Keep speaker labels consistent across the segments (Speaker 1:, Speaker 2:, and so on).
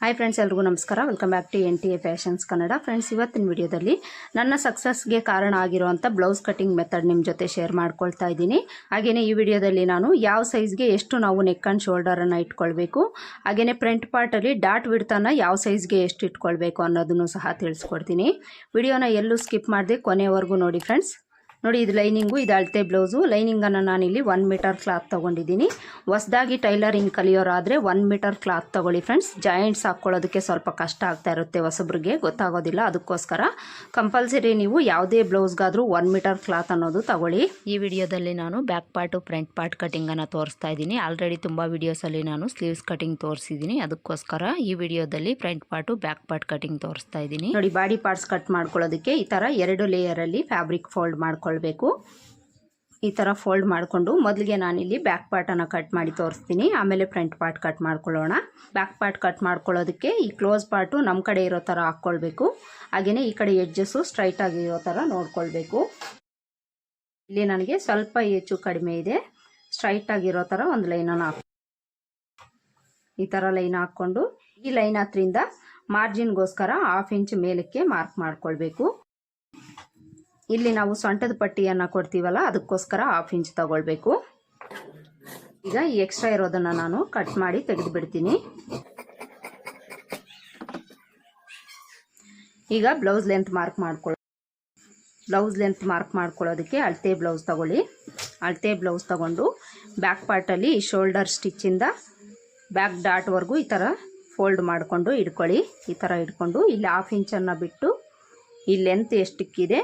Speaker 1: Hi friends ಎಲ್ರಿಗೂ ನಮಸ್ಕಾರ. Welcome back to N T A fashions Kannada friends ಇವತ್ತಿನ ವಿಡಿಯೋದಲ್ಲಿ ನನ್ನ ಸಕ್ಸಸ್ಗೆ ಕಾರಣ ಆಗಿರುವಂಥ ಬ್ಲೌಸ್ ಕಟಿಂಗ್ ಮೆಥಡ್ ನಿಮ್ಮ ಜೊತೆ ಶೇರ್ ಮಾಡ್ಕೊಳ್ತಾ ಇದ್ದೀನಿ. ಹಾಗೆಯೇ ಈ ವಿಡಿಯೋದಲ್ಲಿ ನಾನು ಯಾವ ಸೈಜ್ಗೆ ಎಷ್ಟು ನಾವು ನೆಕ್ ಆ್ಯಂಡ್ ಶೋಲ್ಡರನ್ನು ಇಟ್ಕೊಳ್ಬೇಕು ಹಾಗೆಯೇ ಫ್ರಂಟ್ ಪಾರ್ಟಲ್ಲಿ ಡಾಟ್ ವಿಡ್ತನ್ನು ಯಾವ ಸೈಜ್ಗೆ ಎಷ್ಟು ಇಟ್ಕೊಳ್ಬೇಕು ಅನ್ನೋದನ್ನು ಸಹ ತಿಳಿಸ್ಕೊಡ್ತೀನಿ. ವಿಡಿಯೋನ ಎಲ್ಲೂ ಸ್ಕಿಪ್ ಮಾಡದೆ ಕೊನೆವರೆಗೂ ನೋಡಿ ಫ್ರೆಂಡ್ಸ್ ನೋಡಿ ಇದು ಲೈನಿಂಗು ಇದು ಅಳತೆ ಬ್ಲೌಸು. ಲೈನಿಂಗನ್ನು ನಾನಿಲ್ಲಿ ಒನ್ ಮೀಟರ್ ಕ್ಲಾತ್ ತೊಗೊಂಡಿದ್ದೀನಿ. ಹೊಸದಾಗಿ ಟೈಲರಿಂಗ್ ಕಲಿಯೋರಾದರೆ ಒನ್ ಮೀಟರ್ ಕ್ಲಾತ್ ತೊಗೊಳ್ಳಿ ಫ್ರೆಂಡ್ಸ್ ಜಾಯಿಂಟ್ಸ್ ಹಾಕ್ಕೊಳ್ಳೋದಕ್ಕೆ ಸ್ವಲ್ಪ ಕಷ್ಟ ಆಗ್ತಾ ಇರುತ್ತೆ ಹೊಸಬ್ರಿಗೆ ಗೊತ್ತಾಗೋದಿಲ್ಲ. ಅದಕ್ಕೋಸ್ಕರ ಕಂಪಲ್ಸರಿ ನೀವು ಯಾವುದೇ ಬ್ಲೌಸ್ಗಾದರೂ ಒನ್ ಮೀಟರ್ ಕ್ಲಾತ್ ಅನ್ನೋದು ತಗೊಳ್ಳಿ. ಈ ವಿಡಿಯೋದಲ್ಲಿ ನಾನು ಬ್ಯಾಕ್ ಪಾರ್ಟು ಫ್ರಂಟ್ ಪಾರ್ಟ್ ಕಟಿಂಗನ್ನು ತೋರಿಸ್ತಾ ಇದ್ದೀನಿ. ಆಲ್ರೆಡಿ ತುಂಬ ವೀಡಿಯೋಸಲ್ಲಿ ನಾನು ಸ್ಲೀವ್ಸ್ ಕಟಿಂಗ್ ತೋರಿಸಿದ್ದೀನಿ. ಅದಕ್ಕೋಸ್ಕರ ಈ ವಿಡಿಯೋದಲ್ಲಿ front part back part cutting ತೋರಿಸ್ತಾ ಇದ್ದೀನಿ. ನೋಡಿ ಬಾಡಿ ಪಾರ್ಟ್ಸ್ ಕಟ್ ಮಾಡ್ಕೊಳ್ಳೋದಕ್ಕೆ ಈ ಥರ ಎರಡು ಲೇಯರಲ್ಲಿ ಫ್ಯಾಬ್ರಿಕ್ ಫೋಲ್ಡ್ ಮಾಡ್ಕೊಳ್ಬೇಕು ಈ ಥರ ಫೋಲ್ಡ್ ಮಾಡಿಕೊಂಡು ಮೊದಲಿಗೆ ನಾನಿಲ್ಲಿ ಬ್ಯಾಕ್ ಪಾರ್ಟನ್ನು ಕಟ್ ಮಾಡಿ ತೋರಿಸ್ತೀನಿ. ಆಮೇಲೆ ಫ್ರಂಟ್ ಪಾರ್ಟ್ ಕಟ್ ಮಾಡ್ಕೊಳ್ಳೋಣ. ಬ್ಯಾಕ್ ಪಾರ್ಟ್ ಕಟ್ ಮಾಡ್ಕೊಳ್ಳೋದಕ್ಕೆ ಈ ಕ್ಲೋಸ್ ಪಾರ್ಟು ನಮ್ಮ ಕಡೆ ಇರೋ ಥರ ಹಾಕ್ಕೊಳ್ಬೇಕು. ಹಾಗೆಯೇ ಈ ಕಡೆ ಎಡ್ಜಸ್ಸು ಸ್ಟ್ರೈಟ್ ಆಗಿರೋ ಥರ ನೋಡ್ಕೊಳ್ಬೇಕು. ಇಲ್ಲಿ ನನಗೆ ಸ್ವಲ್ಪ ಹೆಚ್ಚು ಕಡಿಮೆ ಇದೆ. ಸ್ಟ್ರೈಟ್ ಆಗಿರೋ ಥರ ಒಂದು ಲೈನನ್ನು ಹಾಕಿ ಈ ಥರ ಲೈನ್ ಹಾಕ್ಕೊಂಡು ಈ ಲೈನ್ ಹತ್ರಿಂದ ಮಾರ್ಜಿನ್ಗೋಸ್ಕರ ಹಾಫ್ ಇಂಚ್ ಮೇಲಕ್ಕೆ ಮಾರ್ಕ್ ಮಾಡ್ಕೊಳ್ಬೇಕು. ಇಲ್ಲಿ ನಾವು ಸೊಂಟದ ಪಟ್ಟಿಯನ್ನು ಕೊಡ್ತೀವಲ್ಲ, ಅದಕ್ಕೋಸ್ಕರ ಹಾಫ್ ಇಂಚ್ ತಗೊಳ್ಬೇಕು. ಈಗ ಈ ಎಕ್ಸ್ಟ್ರಾ ಇರೋದನ್ನು ನಾನು ಕಟ್ ಮಾಡಿ ತೆಗೆದು ಬಿಡ್ತೀನಿ ಈಗ ಬ್ಲೌಸ್ ಲೆಂತ್ ಮಾರ್ಕ್ ಮಾಡ್ಕೊಳ್ಳಿ ಬ್ಲೌಸ್ ಲೆಂತ್ ಮಾರ್ಕ್ ಮಾಡ್ಕೊಳ್ಳೋದಕ್ಕೆ ಅಳತೆ ಬ್ಲೌಸ್ ತಗೊಳ್ಳಿ. ಅಳತೆ ಬ್ಲೌಸ್ ತಗೊಂಡು ಬ್ಯಾಕ್ ಪಾರ್ಟಲ್ಲಿ ಶೋಲ್ಡರ್ ಸ್ಟಿಚ್ಚಿಂದ ಬ್ಯಾಕ್ ಡಾಟ್ವರೆಗೂ ಈ ಥರ ಫೋಲ್ಡ್ ಮಾಡಿಕೊಂಡು ಇಟ್ಕೊಳ್ಳಿ ಈ ಥರ ಇಟ್ಕೊಂಡು ಇಲ್ಲಿ ಹಾಫ್ ಇಂಚನ್ನು ಬಿಟ್ಟು ಈ ಲೆಂತ್ ಎಷ್ಟಕ್ಕಿದೆ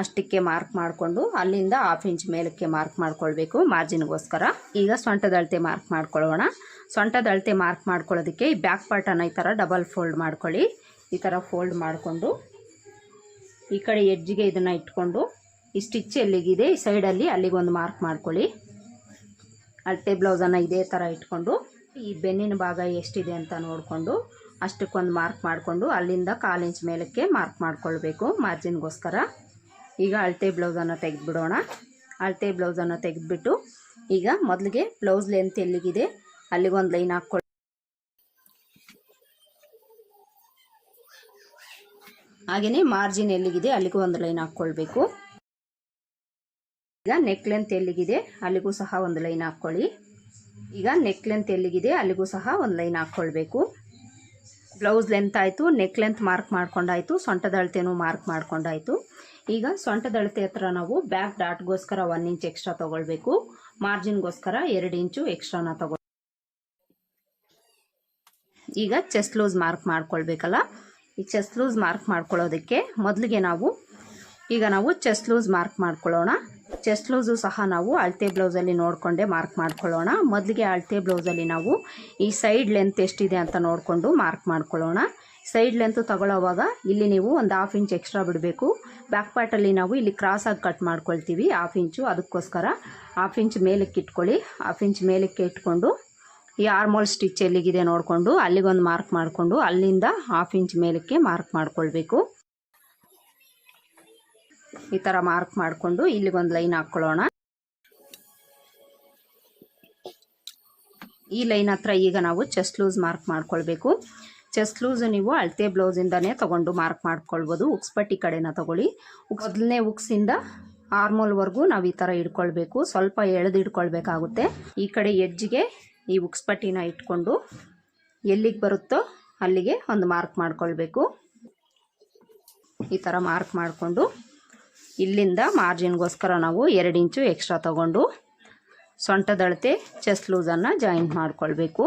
Speaker 1: ಅಷ್ಟಕ್ಕೆ ಮಾರ್ಕ್ ಮಾಡಿಕೊಂಡು ಅಲ್ಲಿಂದ ಹಾಫ್ ಇಂಚ್ ಮೇಲಕ್ಕೆ ಮಾರ್ಕ್ ಮಾಡ್ಕೊಳ್ಬೇಕು ಮಾರ್ಜಿನ್ಗೋಸ್ಕರ ಈಗ ಸೊಂಟದ ಅಳತೆ ಮಾರ್ಕ್ ಮಾಡ್ಕೊಳ್ಳೋಣ. ಸೊಂಟದ ಅಳತೆ ಮಾರ್ಕ್ ಮಾಡ್ಕೊಳ್ಳೋದಕ್ಕೆ ಈ ಬ್ಯಾಕ್ ಪಾರ್ಟನ್ನು ಈ ಥರ ಡಬಲ್ ಫೋಲ್ಡ್ ಮಾಡ್ಕೊಳ್ಳಿ. ಈ ಥರ ಫೋಲ್ಡ್ ಮಾಡಿಕೊಂಡು ಈ ಕಡೆ ಎಡ್ಜಿಗೆ ಇದನ್ನು ಇಟ್ಕೊಂಡು ಈ ಸ್ಟಿಚ್ ಎಲ್ಲಿಗಿದೆ, ಈ ಸೈಡಲ್ಲಿ ಅಲ್ಲಿಗೊಂದು ಮಾರ್ಕ್ ಮಾಡ್ಕೊಳ್ಳಿ. ಅಳತೆ ಬ್ಲೌಸನ್ನು ಇದೇ ಥರ ಇಟ್ಕೊಂಡು ಈ ಬೆನ್ನಿನ ಭಾಗ ಎಷ್ಟಿದೆ ಅಂತ ನೋಡಿಕೊಂಡು ಅಷ್ಟಕ್ಕೊಂದು ಮಾರ್ಕ್ ಮಾಡಿಕೊಂಡು ಅಲ್ಲಿಂದ ಕಾಲು ಇಂಚ್ ಮೇಲಕ್ಕೆ ಮಾರ್ಕ್ ಮಾಡ್ಕೊಳ್ಬೇಕು ಮಾರ್ಜಿನ್ಗೋಸ್ಕರ ಈಗ ಅಳತೆ ಬ್ಲೌಸನ್ನು ತೆಗೆದುಬಿಡೋಣ. ಅಳತೆ ಬ್ಲೌಸನ್ನು ತೆಗೆದುಬಿಟ್ಟು ಈಗ ಮೊದಲಿಗೆ ಬ್ಲೌಸ್ ಲೆಂತ್ ಎಲ್ಲಿಗಿದೆ ಅಲ್ಲಿಗೊಂದು ಲೈನ್ ಹಾಕ್ಕೊಳ್ಳಿ ಹಾಗೆಯೇ ಮಾರ್ಜಿನ್ ಎಲ್ಲಿಗಿದೆ ಅಲ್ಲಿಗೂ ಒಂದು ಲೈನ್ ಹಾಕ್ಕೊಳ್ಬೇಕು. ಈಗ ನೆಕ್ ಲೆಂತ್ ಎಲ್ಲಿಗಿದೆ ಅಲ್ಲಿಗೂ ಸಹ ಒಂದು ಲೈನ್ ಹಾಕ್ಕೊಳ್ಳಿ. ಈಗ ನೆಕ್ ಲೆಂತ್ ಎಲ್ಲಿಗಿದೆ ಅಲ್ಲಿಗೂ ಸಹ ಒಂದು ಲೈನ್ ಹಾಕ್ಕೊಳ್ಬೇಕು. ಬ್ಲೌಸ್ ಲೆಂತ್ ಆಯಿತು ನೆಕ್ ಲೆಂತ್ ಮಾರ್ಕ್ ಮಾಡ್ಕೊಂಡಾಯಿತು, ಸೊಂಟದ ಅಳತೆನೂ ಮಾರ್ಕ್ ಮಾಡ್ಕೊಂಡಾಯಿತು. ಈಗ ಸೊಂಟದ ಅಳತೆ ಹತ್ರ ನಾವು ಬ್ಯಾಕ್ ಡಾಟ್ಗೋಸ್ಕರ ಒನ್ ಇಂಚ್ ಎಕ್ಸ್ಟ್ರಾ ತಗೊಳ್ಬೇಕು. ಮಾರ್ಜಿನ್ಗೋಸ್ಕರ ಎರಡು ಇಂಚು ಎಕ್ಸ್ಟ್ರಾನ ತಗೊಳ್ ಈಗ ಚೆಸ್ಟ್ ಲೂಸ್ ಮಾರ್ಕ್ ಮಾಡ್ಕೊಳ್ಬೇಕಲ್ಲ? ಈ ಚೆಸ್ಟ್ ಲೂಸ್ ಮಾರ್ಕ್ ಮಾಡ್ಕೊಳ್ಳೋದಕ್ಕೆ ಮೊದಲಿಗೆ ನಾವು ಈಗ ನಾವು ಚೆಸ್ಟ್ ಲೂಸ್ ಮಾರ್ಕ್ ಮಾಡ್ಕೊಳ್ಳೋಣ. ಚೆಸ್ಟ್ ಲೂಸು ಸಹ ನಾವು ಅಳತೆ ಬ್ಲೌಸಲ್ಲಿ ನೋಡಿಕೊಂಡೇ ಮಾರ್ಕ್ ಮಾಡ್ಕೊಳ್ಳೋಣ. ಮೊದಲಿಗೆ ಅಳತೆ ಬ್ಲೌಸಲ್ಲಿ ನಾವು ಈ ಸೈಡ್ ಲೆಂತ್ ಎಷ್ಟಿದೆ ಅಂತ ನೋಡಿಕೊಂಡು ಮಾರ್ಕ್ ಮಾಡ್ಕೊಳ್ಳೋಣ. ಸೈಡ್ ಲೆಂತ್ ತಗೊಳ್ಳೋವಾಗ ಇಲ್ಲಿ ನೀವು ಒಂದು ಹಾಫ್ ಇಂಚ್ ಎಕ್ಸ್ಟ್ರಾ ಬಿಡಬೇಕು. ಬ್ಯಾಕ್ ಪಾರ್ಟಲ್ಲಿ ನಾವು ಇಲ್ಲಿ ಕ್ರಾಸಾಗಿ ಕಟ್ ಮಾಡ್ಕೊಳ್ತೀವಿ ಹಾಫ್ ಇಂಚು ಅದಕ್ಕೋಸ್ಕರ. ಹಾಫ್ ಇಂಚ್ ಮೇಲಕ್ಕೆ ಇಟ್ಕೊಳ್ಳಿ ಹಾಫ್ ಇಂಚ್ ಮೇಲಕ್ಕೆ ಇಟ್ಕೊಂಡು ಈ ಆರ್ಮೋಲ್ ಸ್ಟಿಚ್ ಎಲ್ಲಿಗಿದೆ ನೋಡಿಕೊಂಡು, ಅಲ್ಲಿಗೊಂದು ಮಾರ್ಕ್ ಮಾಡಿಕೊಂಡು ಅಲ್ಲಿಂದ ಹಾಫ್ ಇಂಚ್ ಮೇಲಕ್ಕೆ ಮಾರ್ಕ್ ಮಾಡ್ಕೊಳ್ಬೇಕು. ಈ ಥರ ಮಾರ್ಕ್ ಮಾಡಿಕೊಂಡು ಇಲ್ಲಿಗೊಂದು ಲೈನ್ ಹಾಕ್ಕೊಳ್ಳೋಣ. ಈ ಲೈನ್ ಹತ್ರ ಈಗ ನಾವು ಚೆಸ್ಟ್ ಲೂಸ್ ಮಾರ್ಕ್ ಮಾಡ್ಕೊಳ್ಬೇಕು. ಚೆಸ್ಟ್ ಲೂಸ್ ನೀವು ಅಳತೆ ಬ್ಲೌಸಿಂದನೇ ತೊಗೊಂಡು ಮಾರ್ಕ್ ಮಾಡ್ಕೊಳ್ಬೋದು. ಉಕ್ಸ್ಪಟ್ಟಿ ಕಡೆನ ತೊಗೊಳ್ಳಿ. ಮೊದಲನೇ ಉಕ್ಸಿಂದ ಆರ್ಮೋಲ್ವರೆಗೂ ನಾವು ಈ ಥರ ಇಟ್ಕೊಳ್ಬೇಕು. ಸ್ವಲ್ಪ ಎಳೆದು ಇಟ್ಕೊಳ್ಬೇಕಾಗುತ್ತೆ. ಈ ಕಡೆ ಎಜ್ಜಿಗೆ ಈ ಉಕ್ಸ್ಪಟ್ಟಿನ ಇಟ್ಕೊಂಡು ಎಲ್ಲಿಗೆ ಬರುತ್ತೋ ಅಲ್ಲಿಗೆ ಒಂದು ಮಾರ್ಕ್ ಮಾಡ್ಕೊಳ್ಬೇಕು. ಈ ಥರ ಮಾರ್ಕ್ ಮಾಡಿಕೊಂಡು ಇಲ್ಲಿಂದ ಮಾರ್ಜಿನ್ಗೋಸ್ಕರ ನಾವು ಎರಡು ಇಂಚು ಎಕ್ಸ್ಟ್ರಾ ತಗೊಂಡು ಸೊಂಟದಳತೆ ಚೆಸ್ಟ್ ಲೂಸನ್ನು ಜಾಯಿಂಟ್ ಮಾಡ್ಕೊಳ್ಬೇಕು.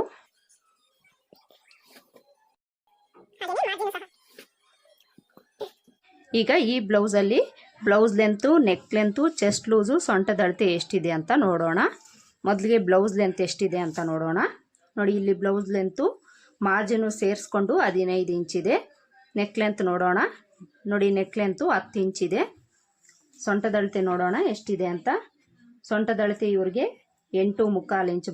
Speaker 1: ಈಗ ಈ ಬ್ಲೌಸಲ್ಲಿ blouse length neck length chest loose ಸೊಂಟದ ಅಳತೆ ಎಷ್ಟಿದೆ ಅಂತ ನೋಡೋಣ. ಮೊದಲಿಗೆ ಬ್ಲೌಸ್ ಲೆಂತ್ ಎಷ್ಟಿದೆ ಅಂತ ನೋಡೋಣ. ನೋಡಿ, ಇಲ್ಲಿ ಬ್ಲೌಸ್ ಲೆಂತು ಮಾರ್ಜಿನು ಸೇರಿಸ್ಕೊಂಡು ಹದಿನೈದು ಇಂಚಿದೆ ನೆಕ್ ಲೆಂತ್ ನೋಡೋಣ. ನೋಡಿ ನೆಕ್ ಲೆಂತು ಹತ್ತು ಇಂಚಿದೆ ಸೊಂಟದಳತೆ ನೋಡೋಣ ಎಷ್ಟಿದೆ ಅಂತ. ಸೊಂಟದಳತೆ ಇವ್ರಿಗೆ ಎಂಟು ಮುಕ್ಕಾಲು ಇಂಚು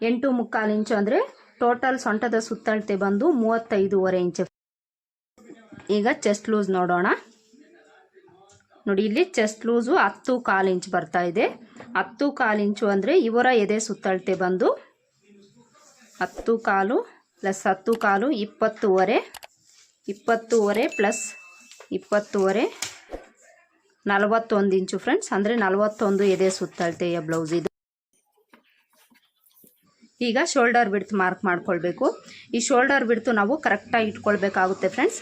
Speaker 1: ಎಂಟು ಮುಕ್ಕಾಲು ಇಂಚು ಅಂದರೆ ಟೋಟಲ್ ಸೊಂಟದ ಸುತ್ತಳತೆ ಬಂದು ಮೂವತ್ತೈದೂವರೆ ಇಂಚು ಈಗ ಚೆಸ್ಟ್ ಲೂಸ್ ನೋಡೋಣ. ನೋಡಿ, ಇಲ್ಲಿ ಚೆಸ್ಟ್ ಲೂಸು ಹತ್ತು ಕಾಲು ಇಂಚ್ ಬರ್ತಾ ಇದೆ. ಹತ್ತು ಕಾಲು ಇಂಚು ಅಂದರೆ ಇವರ ಎದೆ ಸುತ್ತಳತೆ ಬಂದು ಹತ್ತು ಕಾಲು ಪ್ಲಸ್ ಹತ್ತು ಕಾಲು ಇಪ್ಪತ್ತೂವರೆ ಇಪ್ಪತ್ತೂವರೆ ಪ್ಲಸ್ ಇಪ್ಪತ್ತೂವರೆ, ನಲವತ್ತೊಂದು ಇಂಚು ಫ್ರೆಂಡ್ಸ್ ಅಂದರೆ ನಲವತ್ತೊಂದು ಎದೆ ಸುತ್ತಳತೆಯ ಬ್ಲೌಸ್ ಇದು. ಈಗ ಶೋಲ್ಡರ್ ಬಿಡ್ತು ಮಾರ್ಕ್ ಮಾಡ್ಕೊಳ್ಬೇಕು. ಈ ಶೋಲ್ಡರ್ ಬಿಡ್ತು ನಾವು ಕರೆಕ್ಟಾಗಿ ಇಟ್ಕೊಳ್ಬೇಕಾಗುತ್ತೆ ಫ್ರೆಂಡ್ಸ್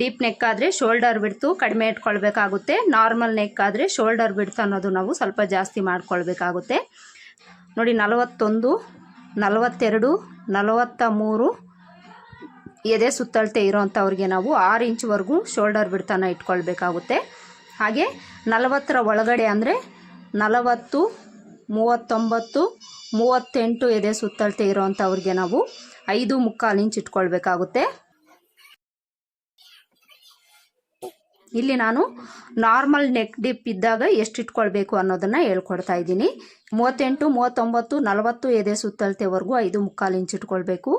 Speaker 1: ಡೀಪ್ ನೆಕ್ ಆದರೆ ಶೋಲ್ಡರ್ ಬಿಡ್ತು ಕಡಿಮೆ ಇಟ್ಕೊಳ್ಬೇಕಾಗುತ್ತೆ. ನಾರ್ಮಲ್ ನೆಕ್ ಆದರೆ ಶೋಲ್ಡರ್ ಬಿಡ್ತು ಅನ್ನೋದು ನಾವು ಸ್ವಲ್ಪ ಜಾಸ್ತಿ ಮಾಡ್ಕೊಳ್ಬೇಕಾಗುತ್ತೆ. ನೋಡಿ ನಲವತ್ತೊಂದು, ನಲವತ್ತೆರಡು ನಲವತ್ತ ಮೂರು ಎದೆ ಸುತ್ತಳತೆ ಇರೋವಂಥವ್ರಿಗೆ ನಾವು ಆರು ಇಂಚ್ವರೆಗೂ ಶೋಲ್ಡರ್ ಬಿಡ್ತಾನ ಇಟ್ಕೊಳ್ಬೇಕಾಗುತ್ತೆ. ಹಾಗೆ ನಲವತ್ತರ ಒಳಗಡೆ ಅಂದರೆ ನಲವತ್ತು ಮೂವತ್ತೊಂಬತ್ತು, ಮೂವತ್ತೆಂಟು ಎದೆ ಸುತ್ತಳತೆ ಇರೋವಂಥವ್ರಿಗೆ ನಾವು ಐದು ಮುಕ್ಕಾಲು ಇಂಚ್ ಇಟ್ಕೊಳ್ಬೇಕಾಗುತ್ತೆ. ಇಲ್ಲಿ ನಾನು ನಾರ್ಮಲ್ ನೆಕ್ ಡಿಪ್ ಇದ್ದಾಗ ಎಷ್ಟು ಇಟ್ಕೊಳ್ಬೇಕು ಅನ್ನೋದನ್ನು ಹೇಳ್ಕೊಡ್ತಾ ಇದ್ದೀನಿ. ಮೂವತ್ತೆಂಟು, ಮೂವತ್ತೊಂಬತ್ತು, ನಲವತ್ತು ಎದೆ ಸುತ್ತಳತೆವರೆಗೂ ಐದು ಮುಕ್ಕಾಲು ಇಂಚ್ ಇಟ್ಕೊಳ್ಬೇಕು.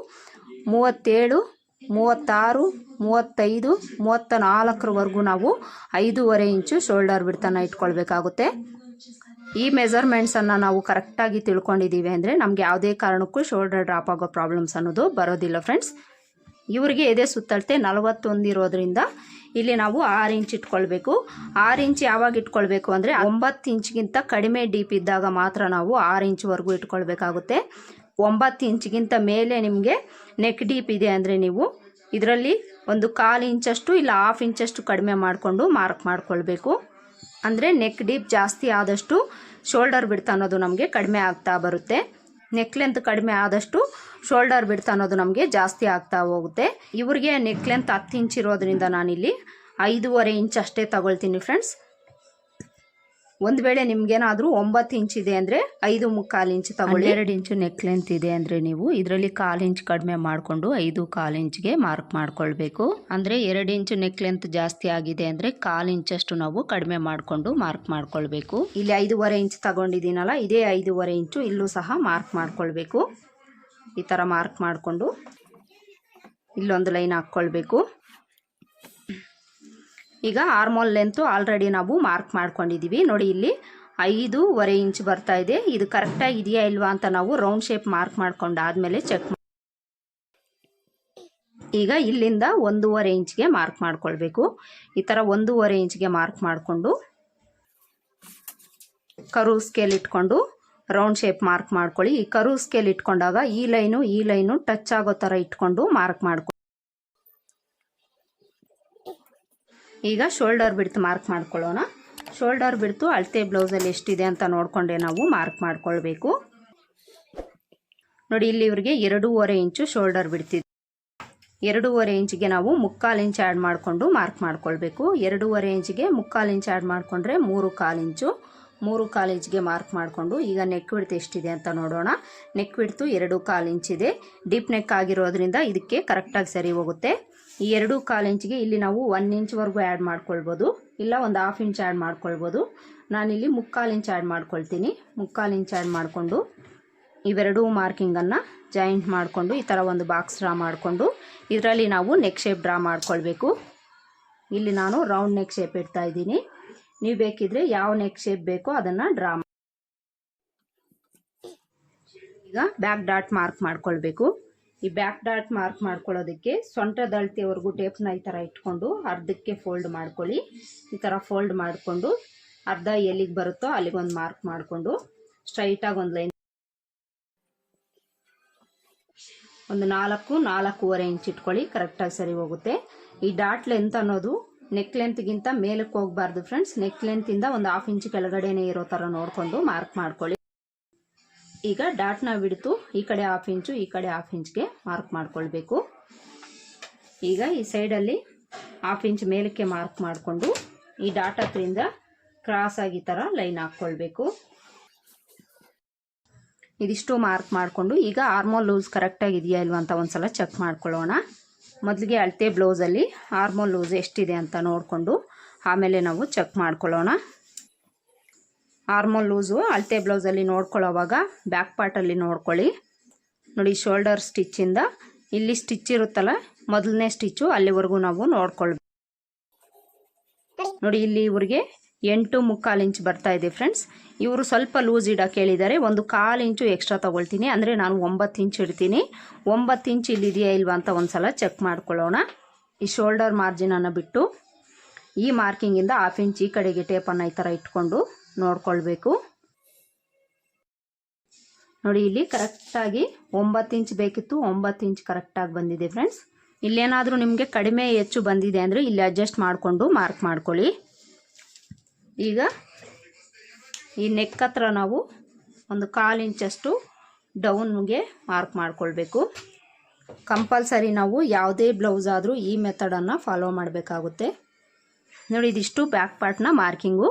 Speaker 1: ಮೂವತ್ತೇಳು, ಮೂವತ್ತಾರು, ಮೂವತ್ತೈದು ಮೂವತ್ತ ನಾಲ್ಕರವರೆಗೂ ನಾವು ಐದೂವರೆ ಇಂಚು ಶೋಲ್ಡರ್ ಬಿಡ್ತನ ಇಟ್ಕೊಳ್ಬೇಕಾಗುತ್ತೆ. ಈ ಮೆಸರ್ಮೆಂಟ್ಸನ್ನು ನಾವು ಕರೆಕ್ಟಾಗಿ ತಿಳ್ಕೊಂಡಿದ್ದೀವಿ ಅಂದರೆ ನಮಗೆ ಯಾವುದೇ ಕಾರಣಕ್ಕೂ ಶೋಲ್ಡರ್ ಡ್ರಾಪ್ ಆಗೋ ಪ್ರಾಬ್ಲಮ್ಸ್ ಅನ್ನೋದು ಬರೋದಿಲ್ಲ ಫ್ರೆಂಡ್ಸ್ ಇವರಿಗೆ ಎದೆ ಸುತ್ತಳತೆ ನಲವತ್ತೊಂದು ಇರೋದ್ರಿಂದ ಇಲ್ಲಿ ನಾವು ಆರು ಇಂಚ್ ಇಟ್ಕೊಳ್ಬೇಕು. ಆರು ಇಂಚ್ ಯಾವಾಗ ಇಟ್ಕೊಳ್ಬೇಕು ಅಂದರೆ ಒಂಬತ್ತು ಇಂಚ್ಗಿಂತ ಕಡಿಮೆ ಡೀಪ್ ಇದ್ದಾಗ ಮಾತ್ರ ನಾವು ಆರು ಇಂಚ್ವರೆಗೂ ಇಟ್ಕೊಳ್ಬೇಕಾಗುತ್ತೆ. ಒಂಬತ್ತು ಇಂಚ್ಗಿಂತ ಮೇಲೆ ನಿಮಗೆ ನೆಕ್ ಡೀಪ್ ಇದೆ ಅಂದರೆ ನೀವು ಇದರಲ್ಲಿ ಒಂದು ಕಾಲು ಇಂಚಷ್ಟು ಇಲ್ಲ ಹಾಫ್ ಇಂಚಷ್ಟು ಕಡಿಮೆ ಮಾಡಿಕೊಂಡು ಮಾರ್ಕ್ ಮಾಡ್ಕೊಳ್ಬೇಕು. ಅಂದರೆ ನೆಕ್ ಡೀಪ್ ಜಾಸ್ತಿ ಆದಷ್ಟು ಶೋಲ್ಡರ್ ಬಿಡ್ತ ಅನ್ನೋದು ನಮಗೆ ಕಡಿಮೆ ಆಗ್ತಾ ಬರುತ್ತೆ. ನೆಕ್ ಲೆಂತ್ ಕಡಿಮೆ ಆದಷ್ಟು ಶೋಲ್ಡರ್ ಬಿಡ್ತ ಅನ್ನೋದು ನಮಗೆ ಜಾಸ್ತಿ ಆಗ್ತಾ ಹೋಗುತ್ತೆ. ಇವ್ರಿಗೆ ನೆಕ್ ಲೆಂತ್ ಹತ್ತು ಇಂಚ್ ಇರೋದ್ರಿಂದ ನಾನಿಲ್ಲಿ ಐದೂವರೆ ಇಂಚ್ ಅಷ್ಟೇ ತಗೊಳ್ತೀನಿ ಫ್ರೆಂಡ್ಸ್ ಒಂದು ವೇಳೆ ನಿಮ್ಗೇನಾದರೂ ಒಂಬತ್ತು ಇಂಚ್ ಇದೆ ಅಂದರೆ ಐದು ಮುಕ್ಕಾಲು ಇಂಚ್ ತಗೊಳ್ಳಿ. ಎರಡು ಇಂಚು ನೆಕ್ ಲೆಂತ್ ಇದೆ ಅಂದರೆ ನೀವು ಇದರಲ್ಲಿ ಕಾಲು ಇಂಚ್ ಕಡಿಮೆ ಮಾಡಿಕೊಂಡು ಐದು ಕಾಲು ಇಂಚ್ಗೆ ಮಾರ್ಕ್ ಮಾಡ್ಕೊಳ್ಬೇಕು. ಅಂದರೆ ಎರಡು ಇಂಚು ನೆಕ್ ಲೆಂತ್ ಜಾಸ್ತಿ ಆಗಿದೆ ಅಂದರೆ ಕಾಲು ಇಂಚಷ್ಟು ನಾವು ಕಡಿಮೆ ಮಾಡಿಕೊಂಡು ಮಾರ್ಕ್ ಮಾಡ್ಕೊಳ್ಬೇಕು. ಇಲ್ಲಿ ಐದೂವರೆ ಇಂಚ್ ತಗೊಂಡಿದ್ದೀನಲ್ಲ ಇದೇ ಐದೂವರೆ ಇಂಚು ಇಲ್ಲೂ ಸಹ ಮಾರ್ಕ್ ಮಾಡ್ಕೊಳ್ಬೇಕು. ಈ ಥರ ಮಾರ್ಕ್ ಮಾಡಿಕೊಂಡು ಇಲ್ಲೊಂದು ಲೈನ್ ಹಾಕ್ಕೊಳ್ಬೇಕು. ಈಗ ಆರ್ಮೋಲ್ ಲೆಂತು ಆಲ್ರೆಡಿ ನಾವು ಮಾರ್ಕ್ ಮಾಡ್ಕೊಂಡಿದ್ದೀವಿ ನೋಡಿ ಇಲ್ಲಿ ಐದೂವರೆ ಇಂಚ್ ಬರ್ತಾ ಇದೆ. ಇದು ಕರೆಕ್ಟಾಗಿ ಇದೆಯಾ ಇಲ್ವಾ ಅಂತ ನಾವು ರೌಂಡ್ ಶೇಪ್ ಮಾರ್ಕ್ ಮಾಡ್ಕೊಂಡಾದ್ಮೇಲೆ ಚೆಕ್ ಈಗ ಇಲ್ಲಿಂದ ಒಂದೂವರೆ ಇಂಚ್ಗೆ ಮಾರ್ಕ್ ಮಾಡ್ಕೊಳ್ಬೇಕು. ಈ ಥರ ಒಂದೂವರೆ ಇಂಚ್ಗೆ ಮಾರ್ಕ್ ಮಾಡಿಕೊಂಡು ಕರು ಸ್ಕೇಲ್ ಇಟ್ಕೊಂಡು ರೌಂಡ್ ಶೇಪ್ ಮಾರ್ಕ್ ಮಾಡ್ಕೊಳ್ಳಿ. ಈ ಕರು ಸ್ಕೇಲ್ ಇಟ್ಕೊಂಡಾಗ ಈ ಲೈನು ಈ ಲೈನು ಟಚ್ ಆಗೋ ಥರ ಇಟ್ಕೊಂಡು ಮಾರ್ಕ್ ಮಾಡ್ಕೊಳ್ಳಿ ಈಗ ಶೋಲ್ಡರ್ ಬಿಡ್ತು ಮಾರ್ಕ್ ಮಾಡ್ಕೊಳ್ಳೋಣ. ಶೋಲ್ಡರ್ ಬಿಡ್ತು ಅಳತೆ ಬ್ಲೌಸಲ್ಲಿ ಎಷ್ಟಿದೆ ಅಂತ ನೋಡಿಕೊಂಡೆ ನಾವು ಮಾರ್ಕ್ ಮಾಡ್ಕೊಳ್ಬೇಕು. ನೋಡಿ, ಇಲ್ಲಿ ಇವರಿಗೆ ಎರಡೂವರೆ ಇಂಚು ಶೋಲ್ಡರ್ ಬಿಡ್ತಿದೆ. ಎರಡೂವರೆ ಇಂಚಿಗೆ ನಾವು ಮುಕ್ಕಾಲು ಇಂಚ್ ಆ್ಯಡ್ ಮಾಡಿಕೊಂಡು ಮಾರ್ಕ್ ಮಾಡ್ಕೊಳ್ಬೇಕು. ಎರಡೂವರೆ ಇಂಚಿಗೆ ಮುಕ್ಕಾಲು ಇಂಚ್ ಆ್ಯಡ್ ಮಾಡಿಕೊಂಡ್ರೆ ಮೂರು ಕಾಲು ಇಂಚು. ಮೂರು ಕಾಲು ಇಂಚ್ಗೆ ಮಾರ್ಕ್ ಮಾಡಿಕೊಂಡು ಈಗ ನೆಕ್ ಬಿಡ್ತು ಎಷ್ಟಿದೆ ಅಂತ ನೋಡೋಣ. ನೆಕ್ ಬಿಡ್ತು ಎರಡು ಕಾಲು ಇಂಚಿದೆ. ಡೀಪ್ ನೆಕ್ ಆಗಿರೋದ್ರಿಂದ ಇದಕ್ಕೆ ಕರೆಕ್ಟಾಗಿ ಸರಿ ಹೋಗುತ್ತೆ. ಈ ಎರಡು ಕಾಲು ಇಂಚಿಗೆ ಇಲ್ಲಿ ನಾವು ಒನ್ ಇಂಚ್ವರೆಗೂ ಆ್ಯಡ್ ಮಾಡ್ಕೊಳ್ಬೋದು. ಇಲ್ಲ, ಒಂದು ಹಾಫ್ ಇಂಚ್ ಆ್ಯಡ್ ಮಾಡ್ಕೊಳ್ಬೋದು. ನಾನಿಲ್ಲಿ ಮುಕ್ಕಾಲು ಇಂಚ್ ಆ್ಯಡ್ ಮಾಡ್ಕೊಳ್ತೀನಿ. ಮುಕ್ಕಾಲು ಇಂಚ್ ಆ್ಯಡ್ ಮಾಡಿಕೊಂಡು ಇವೆರಡೂ ಮಾರ್ಕಿಂಗನ್ನು ಜಾಯಿಂಟ್ ಮಾಡಿಕೊಂಡು ಈ ಥರ ಒಂದು ಬಾಕ್ಸ್ ಡ್ರಾ ಮಾಡಿಕೊಂಡು ಇದರಲ್ಲಿ ನಾವು ನೆಕ್ ಶೇಪ್ ಡ್ರಾ ಮಾಡ್ಕೊಳ್ಬೇಕು. ಇಲ್ಲಿ ನಾನು ರೌಂಡ್ ನೆಕ್ ಶೇಪ್ ಇಡ್ತಾ ಇದ್ದೀನಿ. ನೀವು ಬೇಕಿದ್ರೆ ಯಾವ ನೆಕ್ ಶೇಪ್ ಬೇಕೋ ಅದನ್ನು ಡ್ರಾ ಈಗ ಬ್ಯಾಕ್ ಡಾಟ್ ಮಾರ್ಕ್ ಮಾಡ್ಕೊಳ್ಬೇಕು. ಈ ಬ್ಯಾಕ್ ಡಾಟ್ ಮಾರ್ಕ್ ಮಾಡ್ಕೊಳ್ಳೋದಕ್ಕೆ ಸೊಂಟದ ಅಳತೆವರೆಗೂ ಟೇಪ್ನ ಈ ಥರ ಇಟ್ಕೊಂಡು ಅರ್ಧಕ್ಕೆ ಫೋಲ್ಡ್ ಮಾಡ್ಕೊಳ್ಳಿ. ಈ ಥರ ಫೋಲ್ಡ್ ಮಾಡಿಕೊಂಡು ಅರ್ಧ ಎಲ್ಲಿಗೆ ಬರುತ್ತೋ ಅಲ್ಲಿಗೊಂದು ಮಾರ್ಕ್ ಮಾಡಿಕೊಂಡು ಸ್ಟ್ರೈಟಾಗಿ ಒಂದು ಲೈನ್ ಒಂದು ನಾಲ್ಕು, ನಾಲ್ಕೂವರೆ ಇಂಚ್ ಇಟ್ಕೊಳ್ಳಿ ಕರೆಕ್ಟಾಗಿ ಸರಿ ಹೋಗುತ್ತೆ. ಈ ಡಾಟ್ ಲೆಂತ್ ಅನ್ನೋದು ನೆಕ್ ಲೆಂತ್ಗಿಂತ ಮೇಲಕ್ಕೆ ಹೋಗಬಾರ್ದು ಫ್ರೆಂಡ್ಸ್ ನೆಕ್ ಲೆಂತಿಂದ ಒಂದು ಹಾಫ್ ಇಂಚ್ ಕೆಳಗಡೆನೇ ಇರೋ ಥರ ನೋಡಿಕೊಂಡು ಮಾರ್ಕ್ ಮಾಡ್ಕೊಳ್ಳಿ. ಈಗ ಡಾಟ್ನ ಬಿಡ್ತು. ಈ ಕಡೆ ಹಾಫ್ ಇಂಚು ಈ ಕಡೆ ಹಾಫ್ ಇಂಚ್ಗೆ ಮಾರ್ಕ್ ಮಾಡ್ಕೊಳ್ಬೇಕು. ಈಗ ಈ ಸೈಡಲ್ಲಿ ಹಾಫ್ ಇಂಚ್ ಮೇಲಕ್ಕೆ ಮಾರ್ಕ್ ಮಾಡಿಕೊಂಡು ಈ ಡಾಟ್ ಹತ್ರಿಂದ ಕ್ರಾಸ್ ಆಗಿ ಥರ ಲೈನ್ ಹಾಕ್ಕೊಳ್ಬೇಕು. ಇದಿಷ್ಟು ಮಾರ್ಕ್ ಮಾಡಿಕೊಂಡು ಈಗ ಆರ್ಮೋಲ್ ಲೂಸ್ ಕರೆಕ್ಟಾಗಿ ಇದೆಯಾ ಇಲ್ವಾ ಅಂತ ಒಂದ್ಸಲ ಚೆಕ್ ಮಾಡ್ಕೊಳ್ಳೋಣ. ಮೊದಲಿಗೆ ಅಳತೆ ಬ್ಲೌಸಲ್ಲಿ ಆರ್ಮೋಲ್ ಲೂಸ್ ಎಷ್ಟಿದೆ ಅಂತ ನೋಡಿಕೊಂಡು ಆಮೇಲೆ ನಾವು ಚೆಕ್ ಮಾಡ್ಕೊಳ್ಳೋಣ. ಆರ್ಮೋಲ್ ಲೂಸು, ಅಳತೆ ಬ್ಲೌಸಲ್ಲಿ ನೋಡ್ಕೊಳ್ಳೋವಾಗ ಬ್ಯಾಕ್ ಪಾರ್ಟಲ್ಲಿ ನೋಡ್ಕೊಳ್ಳಿ. ನೋಡಿ, ಶೋಲ್ಡರ್ ಸ್ಟಿಚ್ಚಿಂದ. ಇಲ್ಲಿ ಸ್ಟಿಚ್ ಇರುತ್ತಲ್ಲ, ಮೊದಲನೇ ಸ್ಟಿಚ್ಚು, ಅಲ್ಲಿವರೆಗೂ ನಾವು ನೋಡ್ಕೊಳ್ಬೇಕು. ನೋಡಿ, ಇಲ್ಲಿ ಇವ್ರಿಗೆ ಎಂಟು ಮುಕ್ಕಾಲು ಇಂಚ್ ಬರ್ತಾ ಇದೆ ಫ್ರೆಂಡ್ಸ್. ಇವರು ಸ್ವಲ್ಪ ಲೂಸ್ ಇಡೋಕೆ ಹೇಳಿದ್ದಾರೆ ಒಂದು ಕಾಲು ಇಂಚು ಎಕ್ಸ್ಟ್ರಾ ತೊಗೊಳ್ತೀನಿ. ಅಂದರೆ ನಾನು ಒಂಬತ್ತು ಇಂಚ್ ಇಡ್ತೀನಿ. ಒಂಬತ್ತು ಇಂಚ್ ಇಲ್ಲಿದೆಯಾ ಇಲ್ವಾ ಅಂತ ಒಂದು ಸಲ ಚೆಕ್ ಮಾಡ್ಕೊಳ್ಳೋಣ. ಈ ಶೋಲ್ಡರ್ ಮಾರ್ಜಿನನ್ನು ಬಿಟ್ಟು ಈ ಮಾರ್ಕಿಂಗಿಂದ ಹಾಫ್ ಇಂಚ್ ಈ ಕಡೆಗೆ ಟೇಪನ್ನು ಈ ಥರ ಇಟ್ಕೊಂಡು ನೋಡ್ಕೊಳ್ಬೇಕು. ನೋಡಿ, ಇಲ್ಲಿ ಕರೆಕ್ಟಾಗಿ ಒಂಬತ್ತು ಇಂಚ್ ಬೇಕಿತ್ತು, ಒಂಬತ್ತು ಇಂಚ್ ಕರೆಕ್ಟಾಗಿ ಬಂದಿದೆ ಫ್ರೆಂಡ್ಸ್ ಇಲ್ಲೇನಾದರೂ ನಿಮಗೆ ಕಡಿಮೆ ಹೆಚ್ಚು ಬಂದಿದೆ ಅಂದರೆ ಇಲ್ಲಿ ಅಡ್ಜಸ್ಟ್ ಮಾಡಿಕೊಂಡು ಮಾರ್ಕ್ ಮಾಡ್ಕೊಳ್ಳಿ. ಈಗ ಈ ನೆಕ್ ಹತ್ರ ನಾವು ಒಂದು ಕಾಲು ಇಂಚಷ್ಟು ಡೌನ್ಗೆ ಮಾರ್ಕ್ ಮಾಡ್ಕೊಳ್ಬೇಕು. ಕಂಪಲ್ಸರಿ ನಾವು ಯಾವುದೇ ಬ್ಲೌಸ್ ಆದರೂ ಈ ಮೆಥಡನ್ನು ಫಾಲೋ ಮಾಡಬೇಕಾಗುತ್ತೆ. ನೋಡಿ, ಇದಿಷ್ಟು ಬ್ಯಾಕ್ ಪಾರ್ಟ್ನ ಮಾರ್ಕಿಂಗು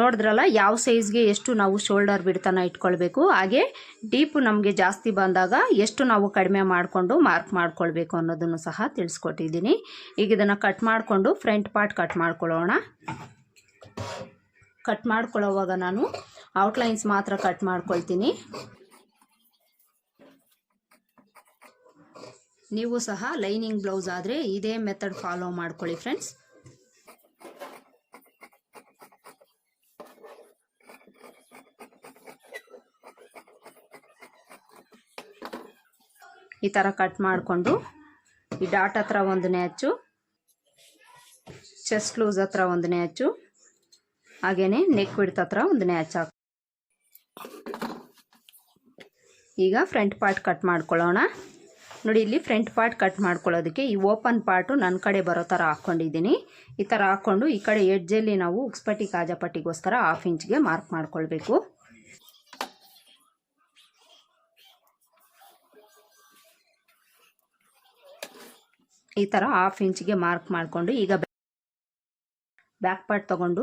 Speaker 1: ನೋಡಿದ್ರಲ್ಲ, ಯಾವ ಸೈಜ್ಗೆ ಎಷ್ಟು ನಾವು ಶೋಲ್ಡರ್ ಬಿಡ್ತಾನ ಇಟ್ಕೊಳ್ಬೇಕು, ಹಾಗೆ ಡೀಪು ನಮಗೆ ಜಾಸ್ತಿ ಬಂದಾಗ ಎಷ್ಟು ನಾವು ಕಡಿಮೆ ಮಾಡಿಕೊಂಡು ಮಾರ್ಕ್ ಮಾಡ್ಕೊಳ್ಬೇಕು ಅನ್ನೋದನ್ನು ಸಹ ತಿಳಿಸ್ಕೊಟ್ಟಿದ್ದೀನಿ. ಈಗ ಇದನ್ನು ಕಟ್ ಮಾಡಿಕೊಂಡು ಫ್ರಂಟ್ ಪಾರ್ಟ್ ಕಟ್ ಮಾಡ್ಕೊಳ್ಳೋಣ. ಕಟ್ ಮಾಡ್ಕೊಳ್ಳೋವಾಗ ನಾನು ಔಟ್ಲೈನ್ಸ್ ಮಾತ್ರ ಕಟ್ ಮಾಡ್ಕೊಳ್ತೀನಿ. ನೀವು ಸಹ ಲೈನಿಂಗ್ ಬ್ಲೌಸ್ ಆದರೆ ಇದೇ ಮೆಥಡ್ ಫಾಲೋ ಮಾಡ್ಕೊಳ್ಳಿ ಫ್ರೆಂಡ್ಸ್ ಈ ಥರ ಕಟ್ ಮಾಡಿಕೊಂಡು ಈ ಡಾಟ್ ಹತ್ರ ಒಂದನೇ ಹಚ್ಚು. ಚೆಸ್ಟ್ ಲೂಸ್ ಹತ್ರ ಒಂದನೇ ಹಚ್ಚು. ಹಾಗೇ ನೆಕ್ ಬಿಡ್ತ ಹತ್ರ ಒಂದನೇ ಹಚ್ಚು ಹಾಕು. ಈಗ ಫ್ರಂಟ್ ಪಾರ್ಟ್ ಕಟ್ ಮಾಡ್ಕೊಳ್ಳೋಣ. ನೋಡಿ, ಇಲ್ಲಿ ಫ್ರಂಟ್ ಪಾರ್ಟ್ ಕಟ್ ಮಾಡ್ಕೊಳ್ಳೋದಕ್ಕೆ ಈ ಓಪನ್ ಪಾರ್ಟು ನನ್ನ ಕಡೆ ಬರೋ ಥರ ಹಾಕ್ಕೊಂಡಿದ್ದೀನಿ. ಈ ಥರ ಹಾಕ್ಕೊಂಡು ಈ ಕಡೆ ಎಡ್ಜಲ್ಲಿ ನಾವು ಉಕ್ಸ್ಪಟ್ಟಿ, ಕಾಜಾಪಟ್ಟಿಗೋಸ್ಕರ ಹಾಫ್ ಇಂಚ್ಗೆ ಮಾರ್ಕ್ ಮಾಡ್ಕೊಳ್ಬೇಕು. ಈ ಥರ ಹಾಫ್ ಇಂಚಿಗೆ ಮಾರ್ಕ್ ಮಾಡಿಕೊಂಡು ಈಗ ಬ್ಯಾಕ್ ಪಾರ್ಟ್ ತೊಗೊಂಡು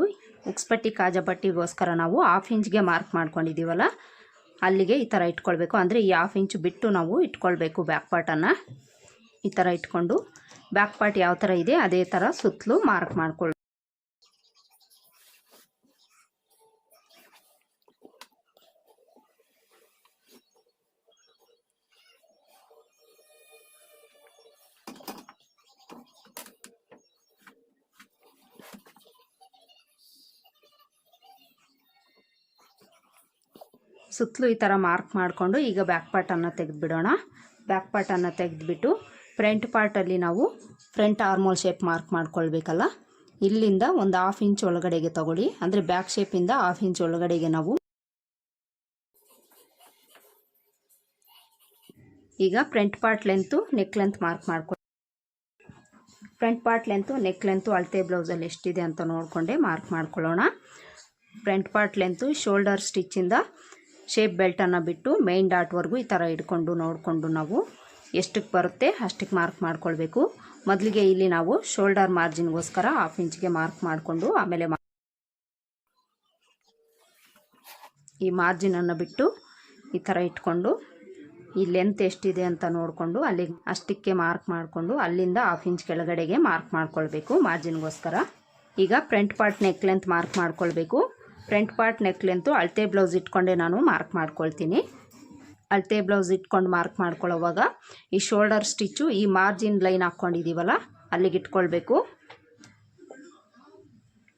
Speaker 1: ಉಕ್ಸ್ಪಟ್ಟಿ ಕಾಜಪಟ್ಟಿಗೋಸ್ಕರ ನಾವು ಹಾಫ್ ಇಂಚ್ಗೆ ಮಾರ್ಕ್ ಮಾಡ್ಕೊಂಡಿದ್ದೀವಲ್ಲ, ಅಲ್ಲಿಗೆ ಈ ಥರ ಇಟ್ಕೊಳ್ಬೇಕು. ಅಂದರೆ ಈ ಹಾಫ್ ಇಂಚು ಬಿಟ್ಟು ನಾವು ಇಟ್ಕೊಳ್ಬೇಕು ಬ್ಯಾಕ್ ಪಾರ್ಟನ್ನು ಈ ಥರ ಇಟ್ಕೊಂಡು ಬ್ಯಾಕ್ ಪಾರ್ಟ್ ಯಾವ ಥರ ಇದೆ, ಅದೇ ಥರ ಸುತ್ತಲೂ ಮಾರ್ಕ್ ಮಾಡ್ಕೊಳ್ ಸುತ್ತಲೂ ಈ ಥರ ಮಾರ್ಕ್ ಮಾಡಿಕೊಂಡು ಈಗ ಬ್ಯಾಕ್ ಪಾರ್ಟನ್ನು ತೆಗೆದುಬಿಡೋಣ. ಬ್ಯಾಕ್ ಪಾರ್ಟನ್ನು ತೆಗೆದುಬಿಟ್ಟು ಫ್ರಂಟ್ ಪಾರ್ಟಲ್ಲಿ ನಾವು ಫ್ರಂಟ್ ಆರ್ಮೋಲ್ ಶೇಪ್ ಮಾರ್ಕ್ ಮಾಡ್ಕೊಳ್ಬೇಕಲ್ಲ? ಇಲ್ಲಿಂದ ಒಂದು ಹಾಫ್ ಇಂಚ್ ಒಳಗಡೆಗೆ ತಗೊಳ್ಳಿ. ಅಂದರೆ ಬ್ಯಾಕ್ ಶೇಪಿಂದ ಹಾಫ್ ಇಂಚ್ ಒಳಗಡೆಗೆ ನಾವು ಈಗ front part length neck length mark ಮಾಡ್ಕೊ front part length neck length ಅಳತೆ ಬ್ಲೌಸಲ್ಲಿ ಎಷ್ಟಿದೆ ಅಂತ ನೋಡಿಕೊಂಡೆ ಮಾರ್ಕ್ ಮಾಡ್ಕೊಳ್ಳೋಣ. ಫ್ರಂಟ್ ಪಾರ್ಟ್ ಲೆಂತು ಶೋಲ್ಡರ್ ಸ್ಟಿಚ್ಚಿಂದ ಶೇಪ್ ಬೆಲ್ಟನ್ನು ಬಿಟ್ಟು ಮೇನ್ ಡಾಟ್ವರೆಗೂ ಈ ಥರ ಇಟ್ಕೊಂಡು ನೋಡಿಕೊಂಡು ನಾವು ಎಷ್ಟಕ್ಕೆ ಬರುತ್ತೆ ಅಷ್ಟಕ್ಕೆ ಮಾರ್ಕ್ ಮಾಡ್ಕೊಳ್ಬೇಕು. ಮೊದಲಿಗೆ ಇಲ್ಲಿ ನಾವು ಶೋಲ್ಡರ್ ಮಾರ್ಜಿನ್ಗೋಸ್ಕರ ಹಾಫ್ ಇಂಚ್ಗೆ ಮಾರ್ಕ್ ಮಾಡಿಕೊಂಡು ಆಮೇಲೆ ಈ ಮಾರ್ಜಿನನ್ನು ಬಿಟ್ಟು ಈ ಥರ ಇಟ್ಕೊಂಡು ಈ ಲೆಂತ್ ಎಷ್ಟಿದೆ ಅಂತ ನೋಡಿಕೊಂಡು ಅಲ್ಲಿ ಅಷ್ಟಕ್ಕೆ ಮಾರ್ಕ್ ಮಾಡಿಕೊಂಡು ಅಲ್ಲಿಂದ ಹಾಫ್ ಇಂಚ್ ಕೆಳಗಡೆಗೆ ಮಾರ್ಕ್ ಮಾಡ್ಕೊಳ್ಬೇಕು ಮಾರ್ಜಿನ್ಗೋಸ್ಕರ ಈಗ front part neck length mark ಮಾಡ್ಕೊಳ್ಬೇಕು. ಫ್ರಂಟ್ ಪಾರ್ಟ್ ನೆಕ್ ಲೆಂತು ಅಳತೆ ಬ್ಲೌಸ್ ಇಟ್ಕೊಂಡೆ ನಾನು ಮಾರ್ಕ್ ಮಾಡ್ಕೊಳ್ತೀನಿ. ಅಳತೆ ಬ್ಲೌಸ್ ಇಟ್ಕೊಂಡು ಮಾರ್ಕ್ ಮಾಡ್ಕೊಳ್ಳೋವಾಗ ಈ ಶೋಲ್ಡರ್ ಸ್ಟಿಚ್ಚು ಈ ಮಾರ್ಜಿನ್ ಲೈನ್ ಹಾಕ್ಕೊಂಡಿದ್ದೀವಲ್ಲ ಅಲ್ಲಿಗೆ ಇಟ್ಕೊಳ್ಬೇಕು.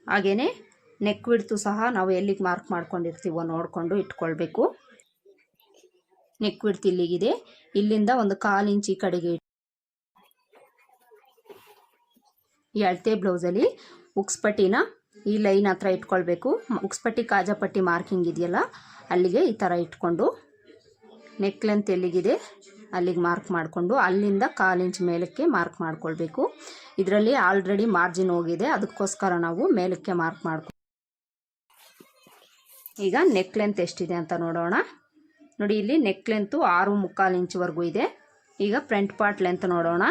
Speaker 1: ಹಾಗೆಯೇ ನೆಕ್ ವಿಡ್ತು ಸಹ ನಾವು ಎಲ್ಲಿಗೆ ಮಾರ್ಕ್ ಮಾಡ್ಕೊಂಡಿರ್ತೀವೋ ನೋಡಿಕೊಂಡು ಇಟ್ಕೊಳ್ಬೇಕು. ನೆಕ್ ವಿಡ್ತ್ ಇಲ್ಲಿಗಿದೆ. ಇಲ್ಲಿಂದ ಒಂದು ಕಾಲು ಇಂಚಿ ಕಡೆಗೆ ಈ ಅಳತೆ ಬ್ಲೌಸಲ್ಲಿ ಉಕ್ಸ್ಪಟ್ಟಿನ ಈ ಲೈನ್ ಹತ್ರ ಇಟ್ಕೊಳ್ಬೇಕು. ಉಕ್ಸ್ಪಟ್ಟಿ, ಕಾಜಾಪಟ್ಟಿ ಮಾರ್ಕಿಂಗ್ ಇದೆಯಲ್ಲ, ಅಲ್ಲಿಗೆ ಈ ಥರ ಇಟ್ಕೊಂಡು ನೆಕ್ ಲೆಂತ್ ಎಲ್ಲಿಗಿದೆ, ಅಲ್ಲಿಗೆ ಮಾರ್ಕ್ ಮಾಡಿಕೊಂಡು ಅಲ್ಲಿಂದ ಕಾಲು ಇಂಚ್ ಮೇಲಕ್ಕೆ ಮಾರ್ಕ್ ಮಾಡ್ಕೊಳ್ಬೇಕು. ಇದರಲ್ಲಿ ಆಲ್ರೆಡಿ ಮಾರ್ಜಿನ್ ಹೋಗಿದೆ, ಅದಕ್ಕೋಸ್ಕರ ನಾವು ಮೇಲಕ್ಕೆ ಮಾರ್ಕ್ ಮಾಡ್ಕೊ ಈಗ ನೆಕ್ ಲೆಂತ್ ಎಷ್ಟಿದೆ ಅಂತ ನೋಡೋಣ. ನೋಡಿ, ಇಲ್ಲಿ ನೆಕ್ ಲೆಂತು ಆರು ಮುಕ್ಕಾಲು ಇಂಚ್ವರೆಗೂ ಇದೆ. ಈಗ ಫ್ರಂಟ್ ಪಾರ್ಟ್ ಲೆಂತ್ ನೋಡೋಣ.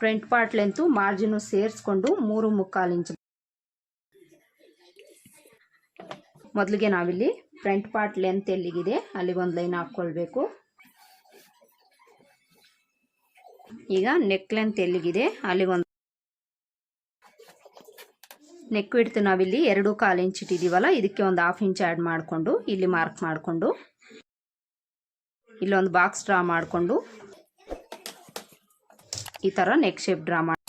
Speaker 1: ಫ್ರಂಟ್ ಪಾರ್ಟ್ ಲೆಂತು ಮಾರ್ಜಿನು ಸೇರಿಸ್ಕೊಂಡು ಮೂರು ಮುಕ್ಕಾಲು ಇಂಚ್ ಮೊದಲಿಗೆ ನಾವಿಲ್ಲಿ ಫ್ರಂಟ್ ಪಾರ್ಟ್ ಲೆಂತ್ ಎಲ್ಲಿಗಿದೆ ಅಲ್ಲಿಗೆ ಒಂದು ಲೈನ್ ಹಾಕ್ಕೊಳ್ಬೇಕು. ಈಗ ನೆಕ್ ಲೆಂತ್ ಎಲ್ಲಿಗಿದೆ, ಅಲ್ಲಿಗೊಂದು ನೆಕ್ ಇಡ್ತು ನಾವಿಲ್ಲಿ ಎರಡು ಕಾಲು ಇಂಚ್ ಇಟ್ಟಿದ್ದೀವಲ್ಲ ಇದಕ್ಕೆ ಒಂದು ಹಾಫ್ ಇಂಚ್ ಆ್ಯಡ್ ಮಾಡಿಕೊಂಡು, ಇಲ್ಲಿ ಮಾರ್ಕ್ ಮಾಡಿಕೊಂಡು, ಇಲ್ಲೊಂದು ಬಾಕ್ಸ್ ಡ್ರಾ ಮಾಡಿಕೊಂಡು, ಈ ಥರ ನೆಕ್ ಶೇಪ್ ಡ್ರಾ ಮಾಡಿ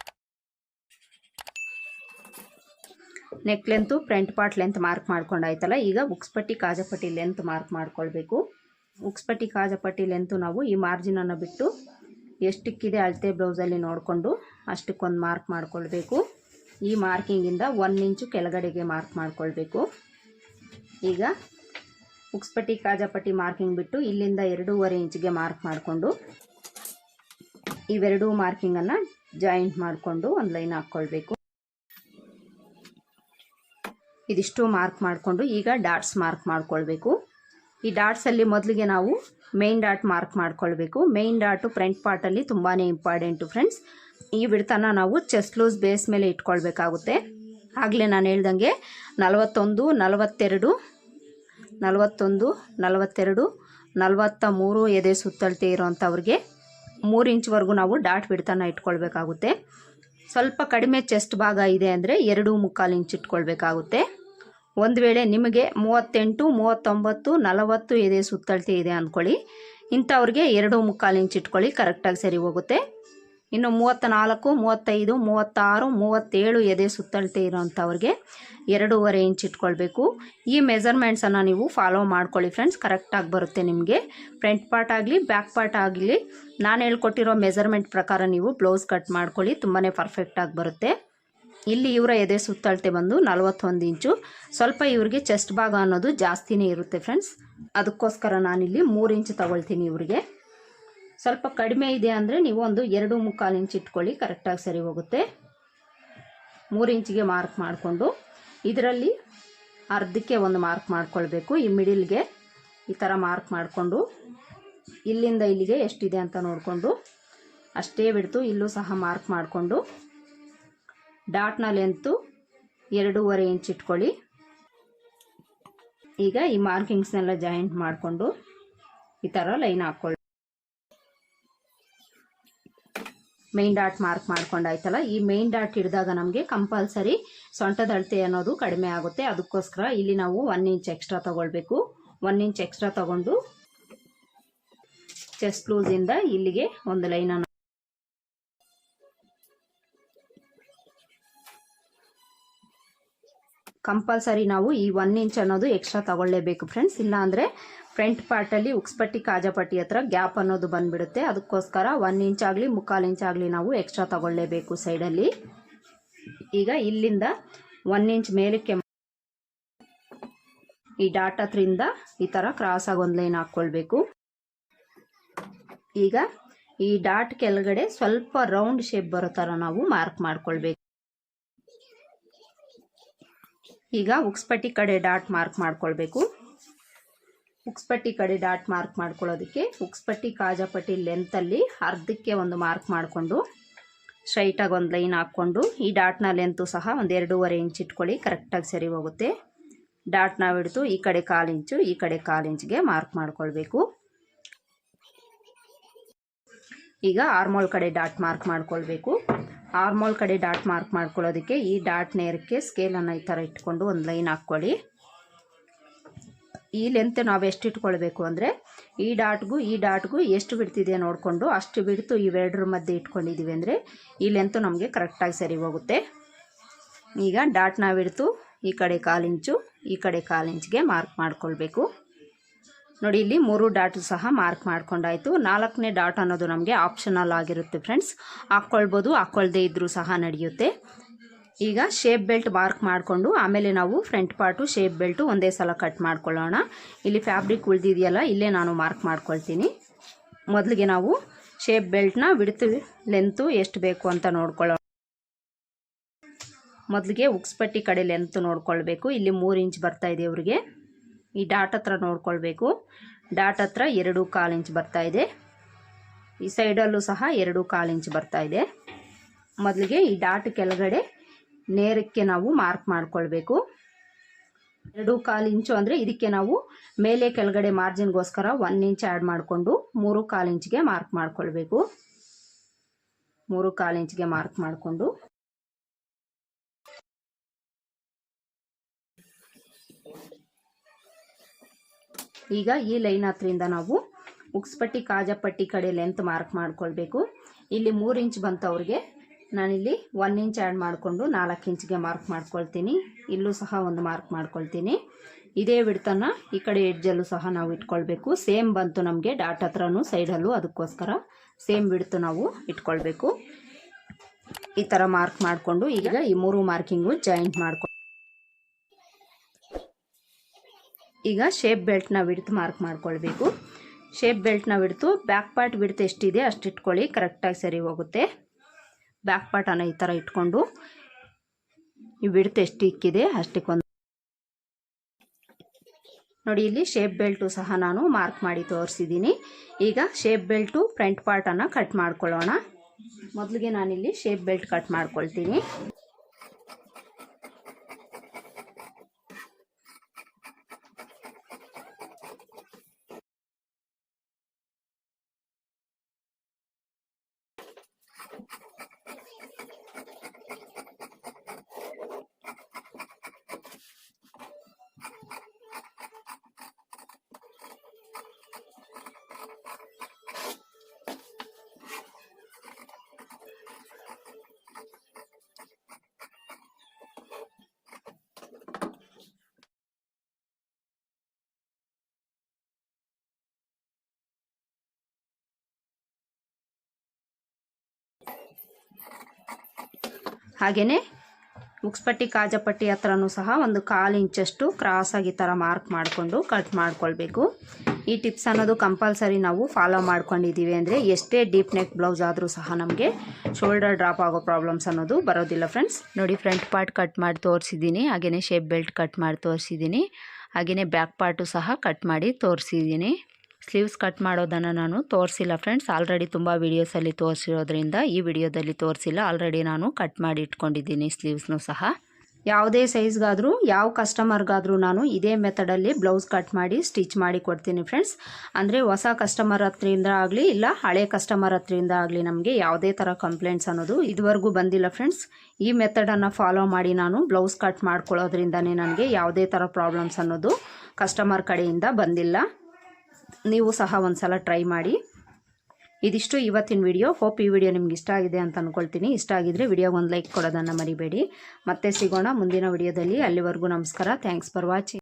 Speaker 1: neck length front part length mark ಮಾಡ್ಕೊಂಡಾಯ್ತಲ್ಲ, ಈಗ ಉಕ್ಸ್ಪಟ್ಟಿ ಕಾಜಪಟ್ಟಿ ಲೆಂತ್ ಮಾರ್ಕ್ ಮಾಡ್ಕೊಳ್ಬೇಕು. ಉಕ್ಸ್ಪಟ್ಟಿ ಕಾಜಪಟ್ಟಿ ಲೆಂತು ನಾವು ಈ ಮಾರ್ಜಿನನ್ನು ಬಿಟ್ಟು ಎಷ್ಟಕ್ಕಿದೆ ಅಳತೆ ಬ್ಲೌಸಲ್ಲಿ ನೋಡಿಕೊಂಡು ಅಷ್ಟಕ್ಕೊಂದು ಮಾರ್ಕ್ ಮಾಡ್ಕೊಳ್ಬೇಕು. ಈ ಮಾರ್ಕಿಂಗಿಂದ ಒನ್ ಇಂಚು ಕೆಳಗಡೆಗೆ ಮಾರ್ಕ್ ಮಾಡ್ಕೊಳ್ಬೇಕು. ಈಗ ಉಕ್ಸ್ಪಟ್ಟಿ ಕಾಜಪಟ್ಟಿ ಮಾರ್ಕಿಂಗ್ ಬಿಟ್ಟು ಇಲ್ಲಿಂದ ಎರಡೂವರೆ ಇಂಚಿಗೆ ಮಾರ್ಕ್ ಮಾಡಿಕೊಂಡು ಇವೆರಡೂ ಮಾರ್ಕಿಂಗನ್ನು ಜಾಯಿಂಟ್ ಮಾಡಿಕೊಂಡು ಒಂದು ಲೈನ್ ಹಾಕ್ಕೊಳ್ಬೇಕು ಇದಿಷ್ಟು ಮಾರ್ಕ್ ಮಾಡಿಕೊಂಡು ಈಗ ಡಾಟ್ಸ್ ಮಾರ್ಕ್ ಮಾಡ್ಕೊಳ್ಬೇಕು. ಈ ಡಾಟ್ಸಲ್ಲಿ ಮೊದಲಿಗೆ ನಾವು ಮೇನ್ ಡಾಟ್ ಮಾರ್ಕ್ ಮಾಡ್ಕೊಳ್ಬೇಕು. ಮೇನ್ ಡಾಟು ಫ್ರಂಟ್ ಪಾರ್ಟಲ್ಲಿ ತುಂಬಾ ಇಂಪಾರ್ಟೆಂಟು ಫ್ರೆಂಡ್ಸ್ ಈ ಬಿಡ್ತನ ನಾವು ಚೆಸ್ಟ್ ಲೂಸ್ ಬೇಸ್ ಮೇಲೆ ಇಟ್ಕೊಳ್ಬೇಕಾಗುತ್ತೆ. ಆಗಲೇ ನಾನು ಹೇಳ್ದಂಗೆ ನಲವತ್ತೊಂದು, ನಲವತ್ತೆರಡು ನಲವತ್ತೊಂದು, ನಲವತ್ತೆರಡು ನಲವತ್ತ ಮೂರು ಎದೆ ಸುತ್ತಳತೆ ಇರೋವಂಥವ್ರಿಗೆ ಮೂರು ಇಂಚ್ವರೆಗೂ ನಾವು ಡಾಟ್ ಬಿಡ್ತನ ಇಟ್ಕೊಳ್ಬೇಕಾಗುತ್ತೆ. ಸ್ವಲ್ಪ ಕಡಿಮೆ ಚೆಸ್ಟ್ ಭಾಗ ಇದೆ ಅಂದರೆ ಎರಡು ಮುಕ್ಕಾಲು ಇಂಚ್ ಇಟ್ಕೊಳ್ಬೇಕಾಗುತ್ತೆ. ಒಂದು ವೇಳೆ ನಿಮಗೆ ಮೂವತ್ತೆಂಟು, ಮೂವತ್ತೊಂಬತ್ತು, ನಲವತ್ತು ಎದೆ ಸುತ್ತಳತೆ ಇದೆ ಅಂದ್ಕೊಳ್ಳಿ ಇಂಥವ್ರಿಗೆ ಎರಡು ಮುಕ್ಕಾಲು ಇಂಚ್ ಇಟ್ಕೊಳ್ಳಿ ಕರೆಕ್ಟಾಗಿ ಸರಿ ಹೋಗುತ್ತೆ. ಇನ್ನು ಮೂವತ್ತ ನಾಲ್ಕು ಮೂವತ್ತೈದು, ಮೂವತ್ತಾರು, ಮೂವತ್ತೇಳು ಎದೆ ಸುತ್ತಳತೆ ಇರೋಂಥವ್ರಿಗೆ ಎರಡೂವರೆ ಇಂಚ್ ಇಟ್ಕೊಳ್ಬೇಕು. ಈ ಮೆಜರ್ಮೆಂಟ್ಸನ್ನು ನೀವು ಫಾಲೋ ಮಾಡ್ಕೊಳ್ಳಿ ಫ್ರೆಂಡ್ಸ್ ಕರೆಕ್ಟಾಗಿ ಬರುತ್ತೆ ನಿಮಗೆ. ಫ್ರಂಟ್ ಪಾರ್ಟ್ ಆಗಲಿ ಬ್ಯಾಕ್ ಪಾರ್ಟ್ ಆಗಲಿ, ನಾನು ಹೇಳ್ಕೊಟ್ಟಿರೋ ಮೆಜರ್ಮೆಂಟ್ ಪ್ರಕಾರ ನೀವು ಬ್ಲೌಸ್ ಕಟ್ ಮಾಡ್ಕೊಳ್ಳಿ ತುಂಬಾ ಪರ್ಫೆಕ್ಟಾಗಿ ಬರುತ್ತೆ. ಇಲ್ಲಿ ಇವರ ಎದೆ ಸುತ್ತಳತೆ ಬಂದು ನಲವತ್ತೊಂದು ಇಂಚು. ಸ್ವಲ್ಪ ಇವರಿಗೆ ಚೆಸ್ಟ್ ಭಾಗ ಅನ್ನೋದು ಜಾಸ್ತಿನೇ ಇರುತ್ತೆ ಫ್ರೆಂಡ್ಸ್ ಅದಕ್ಕೋಸ್ಕರ ನಾನಿಲ್ಲಿ ಮೂರು ಇಂಚು ತಗೊಳ್ತೀನಿ ಇವ್ರಿಗೆ. ಸ್ವಲ್ಪ ಕಡಿಮೆ ಇದೆ ಅಂದರೆ ನೀವು ಒಂದು ಎರಡು ಮುಕ್ಕಾಲು ಇಂಚ್ ಇಟ್ಕೊಳ್ಳಿ ಕರೆಕ್ಟಾಗಿ ಸರಿ ಹೋಗುತ್ತೆ. ಮೂರು ಇಂಚಿಗೆ ಮಾರ್ಕ್ ಮಾಡಿಕೊಂಡು, ಇದರಲ್ಲಿ ಅರ್ಧಕ್ಕೆ ಒಂದು ಮಾರ್ಕ್ ಮಾಡ್ಕೊಳ್ಬೇಕು. ಈ ಮಿಡಿಲ್ಗೆ ಈ ಥರ ಮಾರ್ಕ್ ಮಾಡಿಕೊಂಡು, ಇಲ್ಲಿಂದ ಇಲ್ಲಿಗೆ ಎಷ್ಟಿದೆ ಅಂತ ನೋಡಿಕೊಂಡು, ಅಷ್ಟೇ ಬಿಡ್ತು, ಇಲ್ಲೂ ಸಹ ಮಾರ್ಕ್ ಮಾಡಿಕೊಂಡು ಡಾಟ್ನ ಲೆಂತು ಎರಡೂವರೆ ಇಂಚ್ ಇಟ್ಕೊಳ್ಳಿ. ಈಗ ಈ ಮಾರ್ಕಿಂಗ್ಸ್ನೆಲ್ಲ ಜಾಯಿಂಟ್ ಮಾಡಿಕೊಂಡು, ಈ ಥರ ಲೈನ್ ಹಾಕ್ಕೊಳ್ಳಿ. ಮೈನ್ ಡಾಟ್ ಮಾರ್ಕ್ ಮಾಡ್ಕೊಂಡಾಯ್ತಲ್ಲ, ಈ ಮೇನ್ ಡಾಟ್ ಹಿಡಿದಾಗ ನಮಗೆ ಕಂಪಲ್ಸರಿ ಸೊಂಟದ ಅಳತೆ ಅನ್ನೋದು ಕಡಿಮೆ ಆಗುತ್ತೆ. ಅದಕ್ಕೋಸ್ಕರ ಇಲ್ಲಿ ನಾವು ಒನ್ ಇಂಚ್ ಎಕ್ಸ್ಟ್ರಾ ತಗೊಳ್ಬೇಕು. ಒನ್ ಇಂಚ್ ಎಕ್ಸ್ಟ್ರಾ ತಗೊಂಡು ಚೆಸ್ಟ್ ಲೂಸಿಂದ ಇಲ್ಲಿಗೆ ಒಂದು ಲೈನನ್ನು ಕಂಪಲ್ಸರಿ ನಾವು ಈ ಒನ್ ಇಂಚ್ ಅನ್ನೋದು ಎಕ್ಸ್ಟ್ರಾ ತಗೊಳ್ಳೇಬೇಕು ಫ್ರೆಂಡ್ಸ್ ಇಲ್ಲ ಅಂದರೆ ಫ್ರಂಟ್ ಪಾರ್ಟಲ್ಲಿ ಉಕ್ಸ್ಪಟ್ಟಿ ಕಾಜಪಟ್ಟಿ ಹತ್ರ ಗ್ಯಾಪ್ ಅನ್ನೋದು ಬಂದ್ಬಿಡುತ್ತೆ. ಅದಕ್ಕೋಸ್ಕರ ಒನ್ ಇಂಚ್ ಆಗಲಿ, ಮುಕ್ಕಾಲು ಇಂಚ್ ಆಗಲಿ ನಾವು ಎಕ್ಸ್ಟ್ರಾ ತಗೊಳ್ಳೇಬೇಕು ಸೈಡಲ್ಲಿ ಈಗ ಇಲ್ಲಿಂದ ಒನ್ ಇಂಚ್ ಮೇಲಕ್ಕೆ ಈ ಡಾಟ್ ಹತ್ರಿಂದ ಈ ಥರ ಕ್ರಾಸಾಗಿ ಒಂದು ಲೈನ್ ಹಾಕ್ಕೊಳ್ಬೇಕು. ಈಗ ಈ ಡಾಟ್ ಕೆಳಗಡೆ ಸ್ವಲ್ಪ ರೌಂಡ್ ಶೇಪ್ ಬರೋ ಥರ ನಾವು ಮಾರ್ಕ್ ಮಾಡ್ಕೊಳ್ಬೇಕು. ಈಗ ಉಕ್ಸ್ಪಟ್ಟಿ ಕಡೆ ಡಾಟ್ ಮಾರ್ಕ್ ಮಾಡ್ಕೊಳ್ಬೇಕು. ಉಕ್ಸ್ಪಟ್ಟಿ ಕಡೆ ಡಾಟ್ ಮಾರ್ಕ್ ಮಾಡ್ಕೊಳ್ಳೋದಕ್ಕೆ ಉಕ್ಸ್ಪಟ್ಟಿ ಕಾಜಪಟ್ಟಿ ಲೆಂತಲ್ಲಿ ಅರ್ಧಕ್ಕೆ ಒಂದು ಮಾರ್ಕ್ ಮಾಡಿಕೊಂಡು ಸ್ಟ್ರೈಟಾಗಿ ಒಂದು ಲೈನ್ ಹಾಕ್ಕೊಂಡು ಈ ಡಾಟ್ನ ಲೆಂತು ಸಹ ಒಂದು ಎರಡೂವರೆ ಇಂಚ್ ಇಟ್ಕೊಳ್ಳಿ ಕರೆಕ್ಟಾಗಿ ಸರಿ ಹೋಗುತ್ತೆ. ಡಾಟ್ನ ಹಿಡಿದು ಈ ಕಡೆ ಕಾಲು ಇಂಚು ಈ ಕಡೆ ಕಾಲು ಇಂಚ್ಗೆ ಮಾರ್ಕ್ ಮಾಡ್ಕೊಳ್ಬೇಕು. ಈಗ ಆರ್ಮೋಲ್ ಕಡೆ ಡಾಟ್ ಮಾರ್ಕ್ ಮಾಡ್ಕೊಳ್ಬೇಕು. ಆರ್ಮೋಲ್ ಕಡೆ ಡಾಟ್ ಮಾರ್ಕ್ ಮಾಡ್ಕೊಳ್ಳೋದಕ್ಕೆ ಈ ಡಾಟ್ ನೇರಕ್ಕೆ ಸ್ಕೇಲನ್ನು ಈ ಥರ ಇಟ್ಕೊಂಡು ಒಂದು ಲೈನ್ ಹಾಕ್ಕೊಳ್ಳಿ. ಈ ಲೆಂತ್ ನಾವು ಎಷ್ಟು ಇಟ್ಕೊಳ್ಬೇಕು ಅಂದರೆ, ಈ ಡಾಟ್ಗೂ ಈ ಡಾಟ್ಗೂ ಎಷ್ಟು ಬಿಡ್ತಿದೆ ನೋಡಿಕೊಂಡು ಅಷ್ಟು ಬಿಡ್ತು ಇವೆರಡರ ಮಧ್ಯೆ ಇಟ್ಕೊಂಡಿದ್ದೀವಿ ಅಂದರೆ, ಈ ಲೆಂತು ನಮಗೆ ಕರೆಕ್ಟಾಗಿ ಸರಿ ಹೋಗುತ್ತೆ. ಈಗ ಡಾಟ್ ನಾವು ಬಿಡ್ತು ಈ ಕಡೆ ಕಾಲಿಂಚು ಈ ಕಡೆ ಕಾಲು ಇಂಚ್ಗೆ ಮಾರ್ಕ್ ಮಾಡ್ಕೊಳ್ಬೇಕು. ನೋಡಿ, ಇಲ್ಲಿ ಮೂರು ಡಾಟು ಸಹ ಮಾರ್ಕ್ ಮಾಡ್ಕೊಂಡಾಯಿತು. ನಾಲ್ಕನೇ ಡಾಟ್ ಅನ್ನೋದು ನಮಗೆ ಆಪ್ಷನಲ್ ಆಗಿರುತ್ತೆ ಫ್ರೆಂಡ್ಸ್ ಹಾಕ್ಕೊಳ್ಬೋದು, ಹಾಕ್ಕೊಳ್ದೇ ಇದ್ದರೂ ಸಹ ನಡೆಯುತ್ತೆ. ಈಗ ಶೇಪ್ ಬೆಲ್ಟ್ ಮಾರ್ಕ್ ಮಾಡಿಕೊಂಡು ಆಮೇಲೆ ನಾವು ಫ್ರಂಟ್ ಪಾರ್ಟು ಶೇಪ್ ಬೆಲ್ಟು ಒಂದೇ ಸಲ ಕಟ್ ಮಾಡ್ಕೊಳ್ಳೋಣ. ಇಲ್ಲಿ ಫ್ಯಾಬ್ರಿಕ್ ಉಳಿದಿದೆಯಲ್ಲ, ಇಲ್ಲೇ ನಾನು ಮಾರ್ಕ್ ಮಾಡ್ಕೊಳ್ತೀನಿ. ಮೊದಲಿಗೆ ನಾವು ಶೇಪ್ ಬೆಲ್ಟ್ನ ಬಿಡ್ತು ಲೆಂತು ಎಷ್ಟು ಬೇಕು ಅಂತ ನೋಡ್ಕೊಳ್ಳೋಣ. ಮೊದಲಿಗೆ ಉಕ್ಸ್ಪಟ್ಟಿ ಕಡೆ ಲೆಂತ್ ನೋಡ್ಕೊಳ್ಬೇಕು. ಇಲ್ಲಿ ಮೂರು ಇಂಚ್ ಬರ್ತಾ ಇದೆ ಇವ್ರಿಗೆ. ಈ ಡಾಟ್ ಹತ್ರ ನೋಡ್ಕೊಳ್ಬೇಕು. ಡಾಟ್ ಹತ್ರ ಎರಡು ಕಾಲು ಇಂಚ್ ಬರ್ತಾ ಇದೆ. ಈ ಸೈಡಲ್ಲೂ ಸಹ ಎರಡು ಕಾಲು ಇಂಚ್ ಬರ್ತಾ ಇದೆ. ಮೊದಲಿಗೆ ಈ ಡಾಟ್ ಕೆಳಗಡೆ ನೇರಕ್ಕೆ ನಾವು ಮಾರ್ಕ್ ಮಾಡ್ಕೊಳ್ಬೇಕು. ಎರಡು ಕಾಲು ಇಂಚು ಅಂದರೆ ಇದಕ್ಕೆ ನಾವು ಮೇಲೆ ಕೆಳಗಡೆ ಮಾರ್ಜಿನ್ಗೋಸ್ಕರ ಒನ್ ಇಂಚ್ ಆ್ಯಡ್ ಮಾಡಿಕೊಂಡು ಮೂರು ಕಾಲು ಇಂಚ್ಗೆ ಮಾರ್ಕ್ ಮಾಡ್ಕೊಳ್ಬೇಕು. ಮೂರು ಕಾಲು ಇಂಚ್ಗೆ ಮಾರ್ಕ್ ಮಾಡಿಕೊಂಡು. ಈಗ ಈ ಲೈನ್ ಹತ್ರಿಂದ ನಾವು ಉಕ್ಸ್ಪಟ್ಟಿ ಕಾಜಪಟ್ಟಿ ಕಡೆ ಲೆಂತ್ ಮಾರ್ಕ್ ಮಾಡ್ಕೊಳ್ಬೇಕು. ಇಲ್ಲಿ ಮೂರು ಇಂಚ್ ಬಂತವ್ರಿಗೆ ನಾನಿಲ್ಲಿ ಒನ್ ಇಂಚ್ ಆ್ಯಡ್ ಮಾಡಿಕೊಂಡು ನಾಲ್ಕು ಇಂಚ್ಗೆ ಮಾರ್ಕ್ ಮಾಡ್ಕೊಳ್ತೀನಿ. ಇಲ್ಲೂ ಸಹ ಒಂದು ಮಾರ್ಕ್ ಮಾಡ್ಕೊಳ್ತೀನಿ. ಇದೇ ವಿಡ್ತನ್ನು ಈ ಕಡೆ ಎಡ್ಜಲ್ಲೂ ಸಹ ನಾವು ಇಟ್ಕೊಳ್ಬೇಕು. ಸೇಮ್ ಬಂತು ನಮಗೆ ಡಾಟ್ ಹತ್ರನೂ ಸೈಡಲ್ಲೂ ಅದಕ್ಕೋಸ್ಕರ ಸೇಮ್ ಬಿಡ್ತು ನಾವು ಇಟ್ಕೊಳ್ಬೇಕು. ಈ ಥರ ಮಾರ್ಕ್ ಮಾಡಿಕೊಂಡು ಈಗ ಈ ಮೂರು ಮಾರ್ಕಿಂಗು ಜಾಯಿಂಟ್ ಮಾಡ್ಕೊಂಡು ಈಗ ಶೇಪ್ ಬೆಲ್ಟ್ನ ವಿಡ್ತ್ ಮಾರ್ಕ್ ಮಾಡ್ಕೊಳ್ಬೇಕು. ಶೇಪ್ ಬೆಲ್ಟ್ನ ವಿಡ್ತು ಬ್ಯಾಕ್ ಪಾರ್ಟ್ ವಿಡ್ತ್ ಎಷ್ಟಿದೆ ಅಷ್ಟು ಇಟ್ಕೊಳ್ಳಿ. ಕರೆಕ್ಟಾಗಿ ಸರಿ ಹೋಗುತ್ತೆ. ಬ್ಯಾಕ್ ಪಾರ್ಟನ್ನು ಈ ಥರ ಇಟ್ಕೊಂಡು ಈ ಬಿಡ್ತು ಎಷ್ಟು ಇಕ್ಕಿದೆ ಅಷ್ಟಕ್ಕೊಂದು ನೋಡಿ, ಇಲ್ಲಿ ಶೇಪ್ ಬೆಲ್ಟು ಸಹ ನಾನು ಮಾರ್ಕ್ ಮಾಡಿ ತೋರಿಸಿದ್ದೀನಿ. ಈಗ ಶೇಪ್ ಬೆಲ್ಟು ಫ್ರಂಟ್ ಪಾರ್ಟನ್ನು ಕಟ್ ಮಾಡ್ಕೊಳ್ಳೋಣ. ಮೊದಲಿಗೆ ನಾನಿಲ್ಲಿ ಶೇಪ್ ಬೆಲ್ಟ್ ಕಟ್ ಮಾಡ್ಕೊಳ್ತೀನಿ. ಹಾಗೆಯೇ ಮುಕ್ಸ್ಪಟ್ಟಿ ಕಾಜಪಟ್ಟಿ ಹತ್ರನೂ ಸಹ ಒಂದು ಕಾಲು ಇಂಚಷ್ಟು ಕ್ರಾಸಾಗಿ ಥರ ಮಾರ್ಕ್ ಮಾಡಿಕೊಂಡು ಕಟ್ ಮಾಡ್ಕೊಳ್ಬೇಕು. ಈ ಟಿಪ್ಸ್ ಅನ್ನೋದು ಕಂಪಲ್ಸರಿ ನಾವು ಫಾಲೋ ಮಾಡ್ಕೊಂಡಿದ್ದೀವಿ ಅಂದರೆ ಎಷ್ಟೇ ಡೀಪ್ ನೆಕ್ ಬ್ಲೌಸ್ ಆದರೂ ಸಹ ನಮಗೆ ಶೋಲ್ಡರ್ ಡ್ರಾಪ್ ಆಗೋ ಪ್ರಾಬ್ಲಮ್ಸ್ ಅನ್ನೋದು ಬರೋದಿಲ್ಲ ಫ್ರೆಂಡ್ಸ್ ನೋಡಿ ಫ್ರಂಟ್ ಪಾರ್ಟ್ ಕಟ್ ಮಾಡಿ ತೋರಿಸಿದ್ದೀನಿ ಹಾಗೆಯೇ ಶೇಪ್ ಬೆಲ್ಟ್ ಕಟ್ ಮಾಡಿ ತೋರಿಸಿದ್ದೀನಿ ಹಾಗೆಯೇ ಬ್ಯಾಕ್ ಪಾರ್ಟು ಸಹ ಕಟ್ ಮಾಡಿ ತೋರಿಸಿದ್ದೀನಿ. ಸ್ಲೀವ್ಸ್ ಕಟ್ ಮಾಡೋದನ್ನು ನಾನು ತೋರಿಸಿಲ್ಲ ಫ್ರೆಂಡ್ಸ್. ಆಲ್ರೆಡಿ ತುಂಬ ವೀಡಿಯೋಸಲ್ಲಿ ತೋರಿಸಿರೋದ್ರಿಂದ ಈ ವಿಡಿಯೋದಲ್ಲಿ ತೋರಿಸಿಲ್ಲ. ಆಲ್ರೆಡಿ ನಾನು ಕಟ್ ಮಾಡಿ ಇಟ್ಕೊಂಡಿದ್ದೀನಿ ಸ್ಲೀವ್ಸ್ನೂ ಸಹ. ಯಾವುದೇ ಸೈಜ್ಗಾದರೂ, ಯಾವ ಕಸ್ಟಮರ್ಗಾದರೂ ನಾನು ಇದೇ ಮೆಥಡಲ್ಲಿ ಬ್ಲೌಸ್ ಕಟ್ ಮಾಡಿ ಸ್ಟಿಚ್ ಮಾಡಿ ಕೊಡ್ತೀನಿ ಫ್ರೆಂಡ್ಸ್. ಅಂದರೆ ಹೊಸ ಕಸ್ಟಮರ್ ಹತ್ರಿಂದ ಆಗಲಿ, ಇಲ್ಲ ಹಳೆ ಕಸ್ಟಮರ್ ಹತ್ರಿಂದ ಆಗಲಿ ನಮಗೆ ಯಾವುದೇ ಥರ ಕಂಪ್ಲೇಂಟ್ಸ್ ಅನ್ನೋದು ಇದುವರೆಗೂ ಬಂದಿಲ್ಲ ಫ್ರೆಂಡ್ಸ್. ಈ ಮೆಥಡನ್ನು ಫಾಲೋ ಮಾಡಿ ನಾನು ಬ್ಲೌಸ್ ಕಟ್ ಮಾಡ್ಕೊಳ್ಳೋದ್ರಿಂದನೇ ನನಗೆ ಯಾವುದೇ ಥರ ಪ್ರಾಬ್ಲಮ್ಸ್ ಅನ್ನೋದು ಕಸ್ಟಮರ್ ಕಡೆಯಿಂದ ಬಂದಿಲ್ಲ. ನೀವು ಸಹ ಒಂದು ಸಲ ಟ್ರೈ ಮಾಡಿ. ಇದಿಷ್ಟು ಇವತ್ತಿನ ವಿಡಿಯೋ. ಹೋಪ್ ಈ ವಿಡಿಯೋ ನಿಮ್ಗೆ ಇಷ್ಟ ಆಗಿದೆ ಅಂತ ಅಂದ್ಕೊಳ್ತೀನಿ ಇಷ್ಟ ಆಗಿದ್ರೆ ವಿಡಿಯೋಗೆ ಒಂದು ಲೈಕ್ ಕೊಡೋದನ್ನು ಮರಿಬೇಡಿ. ಮತ್ತೆ ಸಿಗೋಣ ಮುಂದಿನ ವಿಡಿಯೋದಲ್ಲಿ. ಅಲ್ಲಿವರೆಗೂ ನಮಸ್ಕಾರ. Thanks for watching